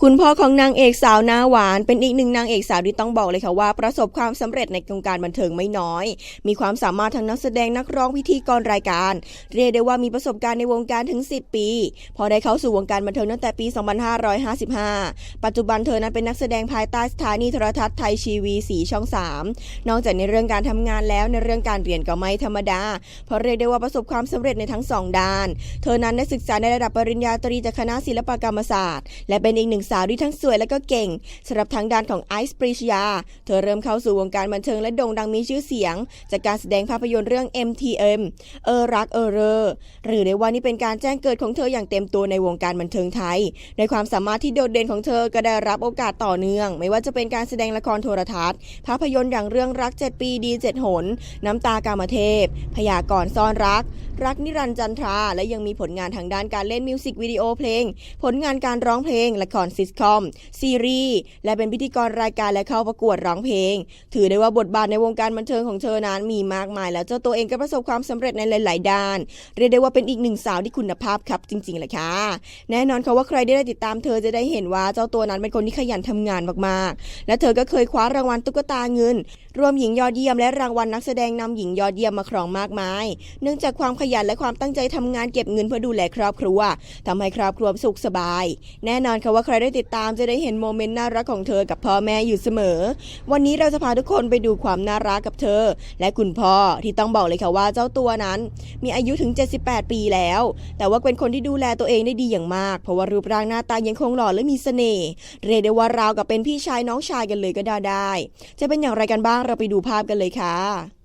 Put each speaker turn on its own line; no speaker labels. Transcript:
คุณพ่อของนางเอกสาวหน้าหวาน เป็นอีกหนึ่งนางเอกสาวที่ต้องบอกเลยค่ะว่า ประสบความสำเร็จในวงการบันเทิงไม่น้อย มีความสามารถทั้งนักแสดงนักร้องพิธีกรรายการ เรียกได้ว่ามีประสบการณ์ในวงการถึง 10 ปี พอได้เข้าสู่วงการบันเทิงตั้งแต่ปี 2555 ปัจจุบันเธอนั้นเป็นนักแสดงภายใต้สถานีโทรทัศน์ไทยชีวีสีช่อง 3 นอกจากในเรื่องการทำงานแล้วในเรื่องการเรียนก็ไม่ธรรมดา เพราะเรียกได้ว่าประสบความสำเร็จในทั้งสองด้าน เธอนั้นได้ศึกษาในระดับปริญญาตรีจากคณะศิลปกรรมศาสตร์ และเป็นอีกหนึ่งสาวที่ทั้งสวยและก็เก่งสำหรับทางด้านของไอซ์ปริชยา เธอเริ่มเข้าสู่วงการบันเทิงและโด่งดังมีชื่อเสียง จากการแสดงภาพยนตร์เรื่อง MTM เออรักเออเรอหรือได้ว่านี่เป็นการแจ้งเกิดของเธออย่างเต็มตัวในวงการบันเทิงไทย ในความสามารถที่โดดเด่นของเธอก็ได้รับโอกาสต่อเนื่อง ไม่ว่าจะเป็นการแสดงละครโทรทัศน์ ภาพยนตร์อย่างเรื่องรัก 7 ปีดี7หน น้ำตากามเทพ พยากรซ่อนรัก รักนิรันจันทรา และยังมีผลงานทางด้านการเล่นมิวสิกวิดีโอเพลง ผลงานการร้องเพลงละครซิสคอม ซีรีส์และเป็นพิธีกรรายการและเข้าประกวดร้องเพลง ถือได้ว่าบทบาทในวงการบันเทิงของเธอนั้นมีมากมาย แล้วเจ้าตัวเองก็ประสบความสำเร็จในหลาย ๆ ด้าน เรียกได้ว่าเป็นอีกหนึ่งสาวที่คุณภาพครับจริงๆเลยค่ะ แน่นอนค่ะว่าใครได้ติดตามเธอจะได้เห็นว่าเจ้าตัวนั้นเป็นคนที่ขยันทำงานมากๆ และเธอก็เคยคว้ารางวัลตุ๊กตาเงิน รวมหญิงยอดเยี่ยมและรางวัลนักแสดงนำหญิงยอดเยี่ยมมาครองมากมาย เนื่องจากความขยันและความตั้งใจทำงานเก็บเงินเพื่อดูแลครอบครัวทำให้ครอบครัวสุขสบาย แน่นอนค่ะว่าใครได้ติดตามจะได้เห็นโมเมนต์น่ารักของเธอกับพ่อแม่อยู่เสมอ วันนี้เราจะพาทุกคนไปดูความน่ารักกับเธอ และคุณพ่อที่ต้องบอกเลยค่ะว่าเจ้าตัวนั้น มีอายุถึง 78 ปีแล้ว แต่ว่าเป็นคนที่ดูแลตัวเองได้ดีอย่างมาก เพราะว่ารูปร่างหน้าตายังคงหล่อและมีเสน่ห์เรียกได้ว่าราวกับเป็นพี่ชายน้องชายกันเลยก็ได้ได้จะเป็นอย่างไรกันบ้างเราไปดูภาพกันเลยค่ะ